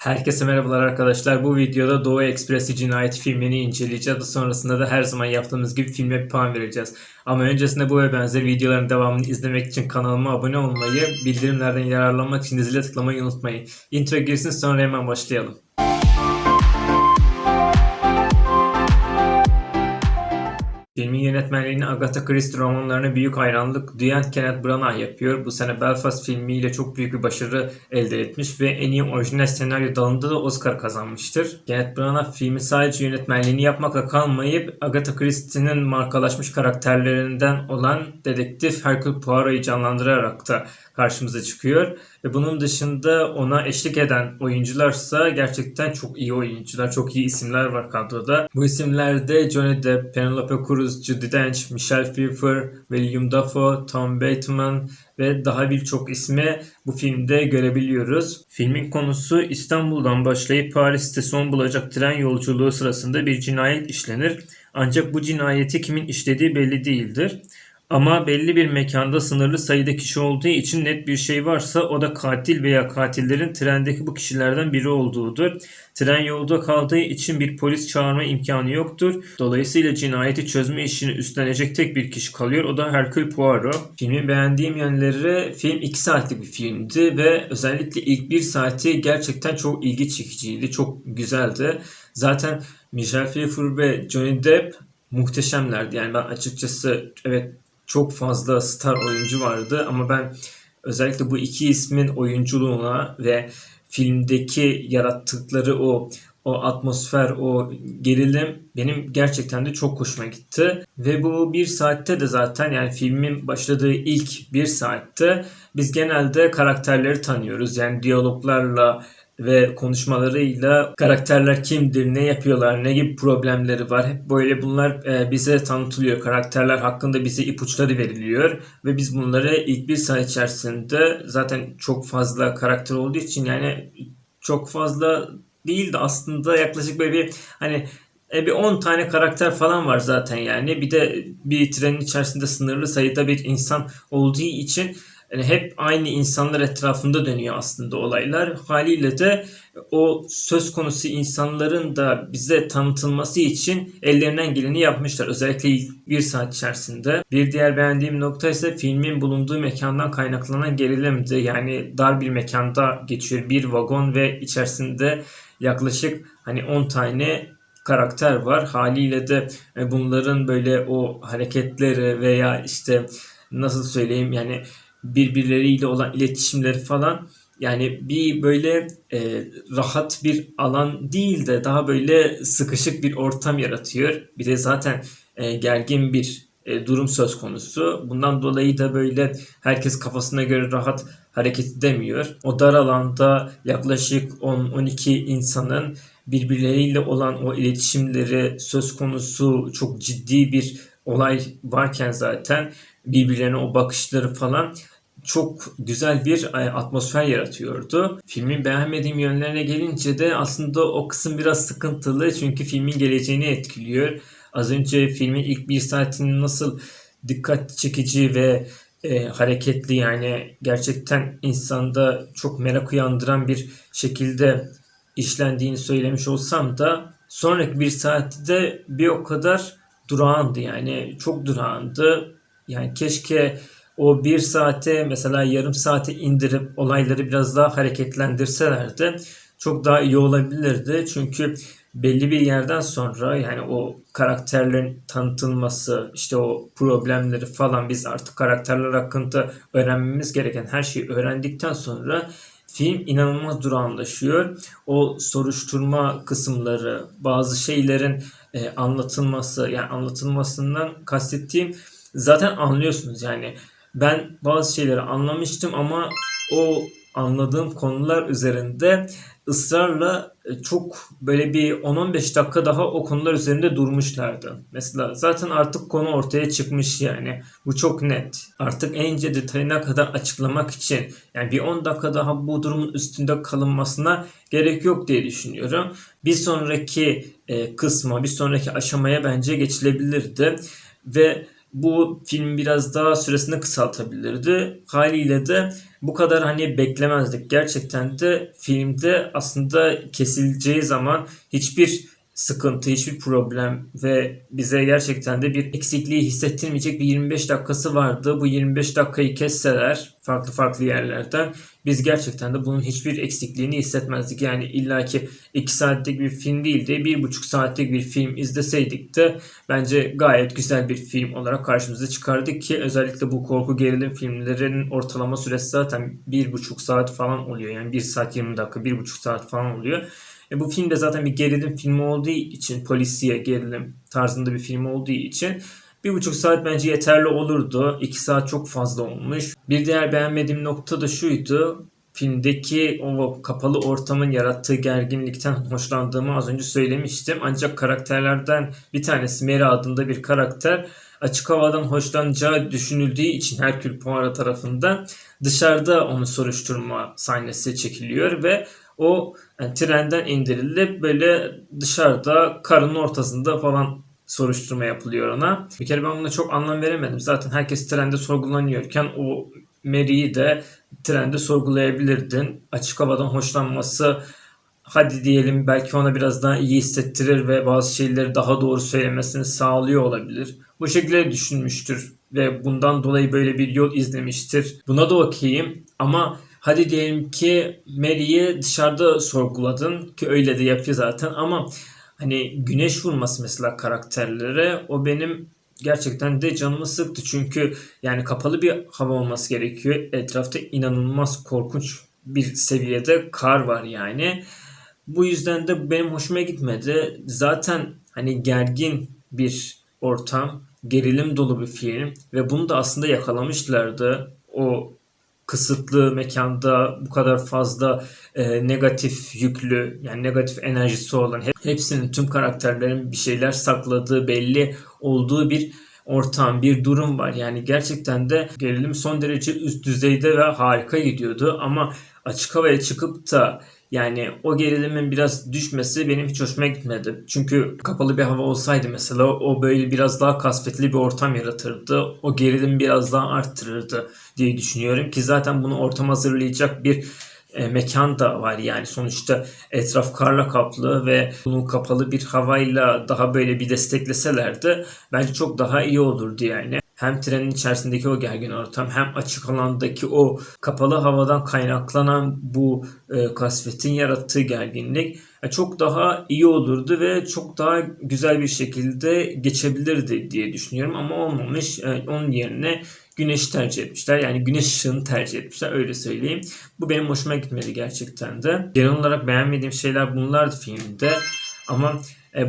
Herkese merhabalar arkadaşlar. Bu videoda Doğu Ekspresi cinayet filmini inceleyeceğiz. Sonrasında da her zaman yaptığımız gibi filme bir puan vereceğiz. Ama öncesinde bu ve benzer videoların devamını izlemek için kanalıma abone olmayı, bildirimlerden yararlanmak için de zile tıklamayı unutmayın. Intro girsin sonra hemen başlayalım. Filmin yönetmenliğini Agatha Christie romanlarına büyük hayranlık duyan Kenneth Branagh yapıyor. Bu sene Belfast filmiyle çok büyük bir başarı elde etmiş ve en iyi orijinal senaryo dalında da Oscar kazanmıştır. Kenneth Branagh filmi sadece yönetmenliğini yapmakla kalmayıp Agatha Christie'nin markalaşmış karakterlerinden olan dedektif Hercule Poirot'u canlandırarak da karşımıza çıkıyor. Ve bunun dışında ona eşlik eden oyuncularsa gerçekten çok iyi oyuncular, çok iyi isimler var kadroda. Bu isimlerde Johnny Depp, Penelope Cruz, Judi Dench, Michelle Pfeiffer, William Dafoe, Tom Bateman ve daha birçok ismi bu filmde görebiliyoruz. Filmin konusu İstanbul'dan başlayıp Paris'te son bulacak tren yolculuğu sırasında bir cinayet işlenir. Ancak bu cinayeti kimin işlediği belli değildir. Ama belli bir mekanda sınırlı sayıda kişi olduğu için net bir şey varsa o da katil veya katillerin trendeki bu kişilerden biri olduğudur. Tren yolda kaldığı için bir polis çağırma imkanı yoktur. Dolayısıyla cinayeti çözme işini üstlenecek tek bir kişi kalıyor. O da Hercule Poirot. Filmi beğendiğim yönleri film 2 saatlik bir filmdi ve özellikle ilk 1 saati gerçekten çok ilgi çekiciydi. Çok güzeldi. Zaten Michelle Pfeiffer ve Johnny Depp muhteşemlerdi. Yani ben açıkçası evet çok fazla star oyuncu vardı ama ben özellikle bu iki ismin oyunculuğuna ve filmdeki yarattıkları o o atmosfer, o gerilim benim gerçekten de çok hoşuma gitti. Ve bu bir saatte de zaten yani filmin başladığı ilk bir saatte biz genelde karakterleri tanıyoruz. Yani diyaloglarla ve konuşmalarıyla karakterler kimdir, ne yapıyorlar, ne gibi problemleri var. Hep böyle bunlar e, bize tanıtılıyor. Karakterler hakkında bize ipuçları veriliyor ve biz bunları ilk bir saat içerisinde zaten çok fazla karakter olduğu için yani çok fazla değil de aslında yaklaşık böyle bir hani e, bir 10 tane karakter falan var zaten yani. Bir de bir trenin içerisinde sınırlı sayıda bir insan olduğu için yani hep aynı insanlar etrafında dönüyor aslında olaylar. Haliyle de o söz konusu insanların da bize tanıtılması için ellerinden geleni yapmışlar. Özellikle ilk bir saat içerisinde. Bir diğer beğendiğim nokta ise filmin bulunduğu mekandan kaynaklanan gerilimdi. Yani dar bir mekanda geçiyor bir vagon ve içerisinde yaklaşık hani 10 tane karakter var. Haliyle de e, bunların böyle o hareketleri veya işte nasıl söyleyeyim yani birbirleriyle olan iletişimleri falan yani bir böyle e, rahat bir alan değil de daha böyle sıkışık bir ortam yaratıyor. Bir de zaten e, gergin bir e, durum söz konusu. Bundan dolayı da böyle herkes kafasına göre rahat hareket edemiyor. O dar alanda yaklaşık 10-12 insanın birbirleriyle olan o iletişimleri söz konusu çok ciddi bir olay varken zaten birbirlerine o bakışları falan çok güzel bir e, atmosfer yaratıyordu. Filmin beğenmediğim yönlerine gelince de aslında o kısım biraz sıkıntılı çünkü filmin geleceğini etkiliyor. Az önce filmin ilk bir saatinin nasıl dikkat çekici ve e, hareketli yani gerçekten insanda çok merak uyandıran bir şekilde işlendiğini söylemiş olsam da sonraki bir saatte de bir o kadar durağandı yani çok durağandı. Yani keşke o bir saate mesela yarım saate indirip olayları biraz daha hareketlendirselerdi çok daha iyi olabilirdi. Çünkü belli bir yerden sonra yani o karakterlerin tanıtılması, işte o problemleri falan biz artık karakterler hakkında öğrenmemiz gereken her şeyi öğrendikten sonra film inanılmaz durağanlaşıyor. O soruşturma kısımları, bazı şeylerin e, anlatılması, yani anlatılmasından kastettiğim zaten anlıyorsunuz yani ben bazı şeyleri anlamıştım ama o anladığım konular üzerinde ısrarla e, çok böyle bir 10-15 dakika daha o konular üzerinde durmuşlardı. Mesela zaten artık konu ortaya çıkmış yani. Bu çok net. Artık en ince detayına kadar açıklamak için yani bir 10 dakika daha bu durumun üstünde kalınmasına gerek yok diye düşünüyorum. Bir sonraki e, kısma, bir sonraki aşamaya bence geçilebilirdi. Ve bu film biraz daha süresini kısaltabilirdi. Haliyle de bu kadar hani beklemezdik. Gerçekten de filmde aslında kesileceği zaman hiçbir sıkıntı, hiçbir problem ve bize gerçekten de bir eksikliği hissettirmeyecek bir 25 dakikası vardı. Bu 25 dakikayı kesseler farklı farklı yerlerden biz gerçekten de bunun hiçbir eksikliğini hissetmezdik. Yani illaki 2 saatlik bir film değil de 1,5 saatlik bir film izleseydik de bence gayet güzel bir film olarak karşımıza çıkardı ki özellikle bu korku gerilim filmlerinin ortalama süresi zaten 1,5 saat falan oluyor. Yani 1 saat 20 dakika, 1,5 saat falan oluyor. E bu film de zaten bir gerilim filmi olduğu için, polisiye gerilim tarzında bir film olduğu için bir buçuk saat bence yeterli olurdu. İki saat çok fazla olmuş. Bir diğer beğenmediğim nokta da şuydu. Filmdeki o kapalı ortamın yarattığı gerginlikten hoşlandığımı az önce söylemiştim. Ancak karakterlerden bir tanesi Mary adında bir karakter açık havadan hoşlanacağı düşünüldüğü için Herkül Poirot tarafından dışarıda onu soruşturma sahnesi çekiliyor ve o yani trenden indirilip böyle dışarıda karın ortasında falan soruşturma yapılıyor ona. Bir kere ben buna çok anlam veremedim. Zaten herkes trende sorgulanıyorken o Mary'i de trende sorgulayabilirdin. Açık havadan hoşlanması hadi diyelim belki ona biraz daha iyi hissettirir ve bazı şeyleri daha doğru söylemesini sağlıyor olabilir. Bu şekilde düşünmüştür ve bundan dolayı böyle bir yol izlemiştir. Buna da okeyim ama hadi diyelim ki Mary'i dışarıda sorguladın ki öyle de yapıyor zaten ama hani güneş vurması mesela karakterlere o benim gerçekten de canımı sıktı. Çünkü yani kapalı bir hava olması gerekiyor. Etrafta inanılmaz korkunç bir seviyede kar var yani. Bu yüzden de benim hoşuma gitmedi. Zaten hani gergin bir ortam, gerilim dolu bir film ve bunu da aslında yakalamışlardı. O kısıtlı mekanda bu kadar fazla e, negatif yüklü yani negatif enerjisi olan hep, hepsinin tüm karakterlerin bir şeyler sakladığı belli olduğu bir ortam, bir durum var. Yani gerçekten de gerilim son derece üst düzeyde ve harika gidiyordu ama açık havaya çıkıp da yani o gerilimin biraz düşmesi benim hiç hoşuma gitmedi. Çünkü kapalı bir hava olsaydı mesela o böyle biraz daha kasvetli bir ortam yaratırdı. O gerilim biraz daha arttırırdı diye düşünüyorum ki zaten bunu ortam hazırlayacak bir e, mekan da var yani sonuçta etraf karla kaplı ve bunu kapalı bir havayla daha böyle bir destekleselerdi bence çok daha iyi olurdu yani. Hem trenin içerisindeki o gergin ortam hem açık alandaki o kapalı havadan kaynaklanan bu e, kasvetin yarattığı gerginlik e, çok daha iyi olurdu ve çok daha güzel bir şekilde geçebilirdi diye düşünüyorum ama olmamış. E, onun yerine güneş tercih etmişler. Yani güneş ışığını tercih etmişler öyle söyleyeyim. Bu benim hoşuma gitmedi gerçekten de. Genel olarak beğenmediğim şeyler bunlardı filmde. Ama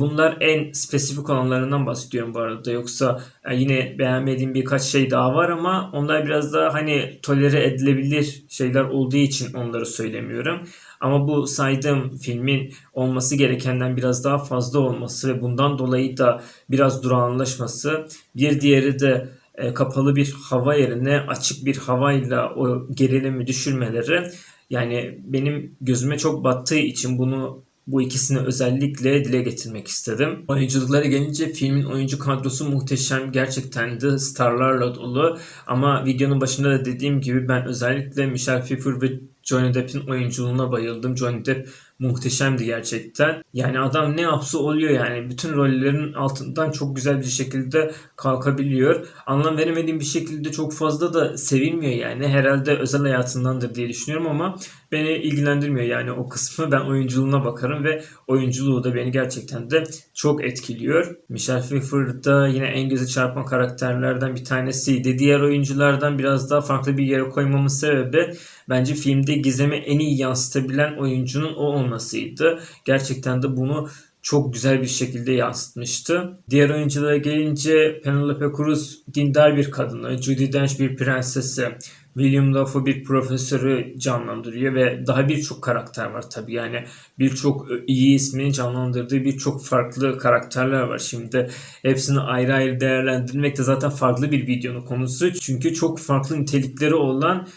bunlar en spesifik olanlarından bahsediyorum bu arada. Yoksa e, yine beğenmediğim birkaç şey daha var ama onlar biraz daha hani tolere edilebilir şeyler olduğu için onları söylemiyorum. Ama bu saydığım filmin olması gerekenden biraz daha fazla olması ve bundan dolayı da biraz durağanlaşması. Bir diğeri de e, kapalı bir hava yerine açık bir havayla o gerilimi düşürmeleri yani benim gözüme çok battığı için bunu bu ikisini özellikle dile getirmek istedim. Oyunculuklara gelince filmin oyuncu kadrosu muhteşem. Gerçekten de starlarla dolu. Ama videonun başında da dediğim gibi ben özellikle Michelle Pfeiffer ve Johnny Depp'in oyunculuğuna bayıldım. Johnny Depp muhteşemdi gerçekten. Yani adam ne yapsa oluyor yani. Bütün rollerin altından çok güzel bir şekilde kalkabiliyor. Anlam veremediğim bir şekilde çok fazla da sevilmiyor yani. Herhalde özel hayatındandır diye düşünüyorum ama beni ilgilendirmiyor yani o kısmı. Ben oyunculuğuna bakarım ve oyunculuğu da beni gerçekten de çok etkiliyor. Michelle Pfeiffer da yine en göze çarpan karakterlerden bir tanesiydi. Diğer oyunculardan biraz daha farklı bir yere koymamın sebebi bence filmde gizemi en iyi yansıtabilen oyuncunun o olmasıydı. Gerçekten de bunu çok güzel bir şekilde yansıtmıştı. Diğer oyunculara gelince Penelope Cruz dindar bir kadını, Judi Dench bir prensesi, William Dafoe bir profesörü canlandırıyor ve daha birçok karakter var tabii yani birçok iyi ismini canlandırdığı birçok farklı karakterler var. Şimdi hepsini ayrı ayrı değerlendirmek de zaten farklı bir videonun konusu. Çünkü çok farklı nitelikleri olan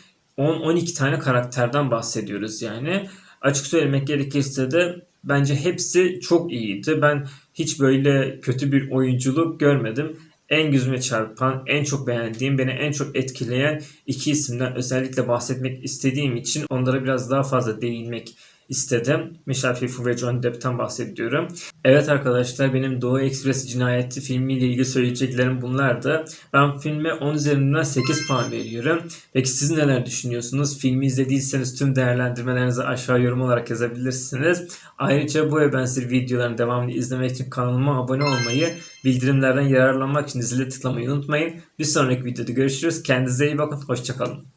10-12 tane karakterden bahsediyoruz yani. Açık söylemek gerekirse de bence hepsi çok iyiydi. Ben hiç böyle kötü bir oyunculuk görmedim. en gözüme çarpan, en çok beğendiğim, beni en çok etkileyen iki isimden özellikle bahsetmek istediğim için onlara biraz daha fazla değinmek istedim. Michelle Pfeiffer ve Johnny Depp'ten bahsediyorum. Evet arkadaşlar benim Doğu Ekspresi Cinayeti filmiyle ilgili söyleyeceklerim bunlardı. Ben filme 10 üzerinden 8 puan veriyorum. Peki siz neler düşünüyorsunuz? Filmi izlediyseniz tüm değerlendirmelerinizi aşağı yorum olarak yazabilirsiniz. Ayrıca bu ve benzeri videoların devamını izlemek için kanalıma abone olmayı, bildirimlerden yararlanmak için zile tıklamayı unutmayın. Bir sonraki videoda görüşürüz. Kendinize iyi bakın. Hoşçakalın.